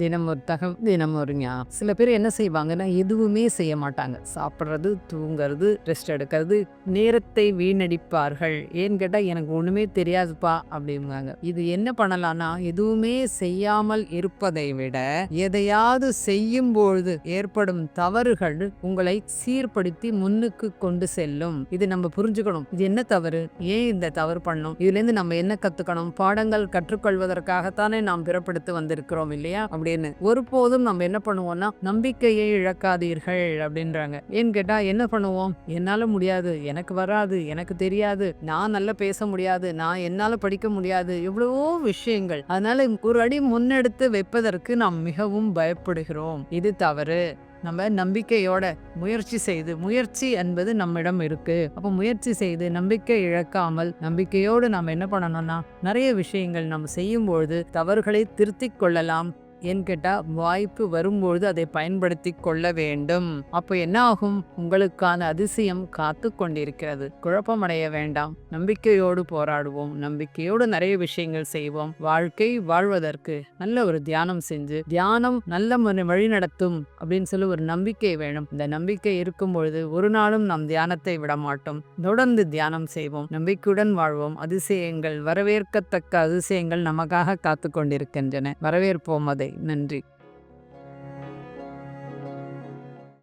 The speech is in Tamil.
தினம் ஒரு தகம் தினம் ஒரு ஞா. சில பேர் என்ன செய்வாங்கன்னா எதுவுமே செய்ய மாட்டாங்க. சாப்பிட்றது தூங்குறது ரெஸ்ட் எடுக்கிறது நேரத்தை வீணடிப்பார்கள். ஏன்னு கேட்டால் எனக்கு ஒன்றுமே தெரியாதுப்பா அப்படிங்காங்க இது என்ன பண்ணலாம்னா எதுவுமே செய்யாமல் இருப்பதை விட எதையாவது செய்யும் பொழுது ஏற்படும் தவறுகள் உங்களை சீர்படுத்தி முன்னுக்கு கொண்டு செல்லும். இது நம்ம புரிஞ்சுக்கணும். இது என்ன தவறு? ஏன் இந்த தவறு பண்ணணும் இதுலேருந்து நம்ம என்ன கத்துக்கணும்? பாடங்கள் கற்றுக்கொள்வதற்காகத்தானே நாம் பிறப்படுத்து வந்திருக்கிறோம் இல்லையா? அப்படி அப்படின்னு. ஒருபோதும் நம்ம என்ன பண்ணுவோம்னா நம்பிக்கையை இழக்காதீர்கள் அப்படின்றாங்க. ஏன்னு கேட்டா என்ன பண்ணுவோம்? என்னால முடியாது. எனக்கு வராது. எனக்கு தெரியாது. நான் நல்லா பேச முடியாது. நான் என்னால படிக்க முடியாது. எவ்வளவோ விஷயங்கள். அதனால ஒரு அடி முன்னெடுத்து வைப்பதற்கு நாம் மிகவும் பயப்படுகிறோம். இது தவறு. நம்ம நம்பிக்கையோட முயற்சி செய்து முயற்சி என்பது நம்மிடம் இருக்கு. அப்போ முயற்சி செய்து நம்பிக்கை இழக்காமல் நம்பிக்கையோடு நாம் என்ன பண்ணணும்னா நிறைய விஷயங்கள் நம்ம செய்யும் பொழுது தவறுகளை திருத்திக் கொள்ளலாம். ஏன்னு கேட்டால் வாய்ப்பு வரும்பொழுது அதை பயன்படுத்தி கொள்ள வேண்டும். அப்போ என்ன ஆகும் உங்களுக்கான அதிசயம் காத்து கொண்டிருக்கிறது. குழப்பமடைய வேண்டாம். நம்பிக்கையோடு போராடுவோம். நம்பிக்கையோடு நிறைய விஷயங்கள் செய்வோம். வாழ்க்கை வாழ்வதற்கு நல்ல ஒரு தியானம் செஞ்சு தியானம் நல்ல வழி நடத்தும் அப்படின்னு சொல்லி ஒரு நம்பிக்கை வேணும். இந்த நம்பிக்கை இருக்கும் பொழுது ஒரு நாளும் நாம் தியானத்தை விட மாட்டோம். தொடர்ந்து தியானம் செய்வோம். நம்பிக்கையுடன் வாழ்வோம். அதிசயங்கள் வரவேற்கத்தக்க அதிசயங்கள் நமக்காக காத்து கொண்டிருக்கின்றன. வரவேற்போம் அதை. நன்றி.